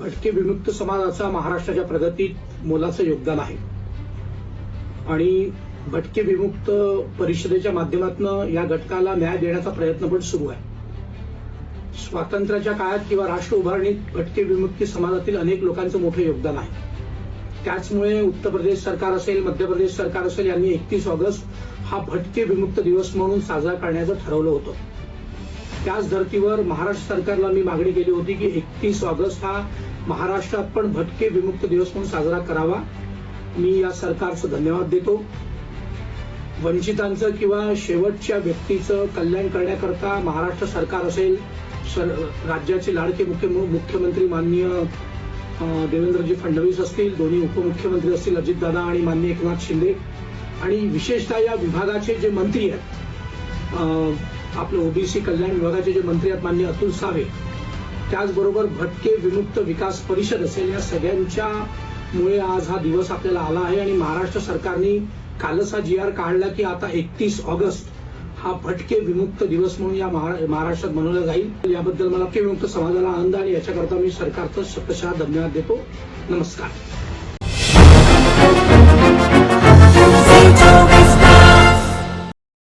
भटके विमुक्त समाजाचा महाराष्ट्राच्या प्रगतीत मोलाचं योगदान आहे. आणि भटके विमुक्त परिषदेच्या माध्यमातून या घटकाला न्याय देण्याचा प्रयत्न पण सुरू आहे. स्वातंत्र्याच्या काळात किंवा राष्ट्र उभारणीत भटके विमुक्ती समाजातील अनेक लोकांचं मोठं योगदान आहे. त्याचमुळे उत्तर प्रदेश सरकार असेल मध्य प्रदेश सरकार असेल यांनी एकतीस ऑगस्ट हा भटके विमुक्त दिवस म्हणून साजरा करण्याचं ठरवलं होतं. त्याच धर्तीवर महाराष्ट्र सरकारला मी मागणी केली होती की एकतीस ऑगस्ट हा महाराष्ट्रात पण भटके विमुक्त दिवस म्हणून साजरा करावा. मी या सरकारचं धन्यवाद देतो. वंचितांचं किंवा शेवटच्या व्यक्तीचं कल्याण करण्याकरता महाराष्ट्र सरकार असेल सर राज्याचे लाडके मुख्य मुख्यमंत्री माननीय देवेंद्रजी फडणवीस असतील दोन्ही उपमुख्यमंत्री असतील अजितदादा आणि माननीय एकनाथ शिंदे. आणि विशेषतः या विभागाचे जे मंत्री आहेत आपलं ओबीसी कल्याण विभागाचे जे मंत्री आहेत माननीय अतुल सावे त्याचबरोबर भटके विमुक्त विकास परिषद असेल या सगळ्यांच्या मुळे आज हा दिवस आपल्याला आला आहे आणि महाराष्ट्र सरकारने कालच हा जी आर काढला की आता एकतीस ऑगस्ट हा भटके विमुक्त दिवस म्हणून या महाराष्ट्रात मनवला जाईल. याबद्दल मला विमुक्त समाजाला आनंद आणि याच्याकरता मी सरकारचं शतशः धन्यवाद देतो. नमस्कार.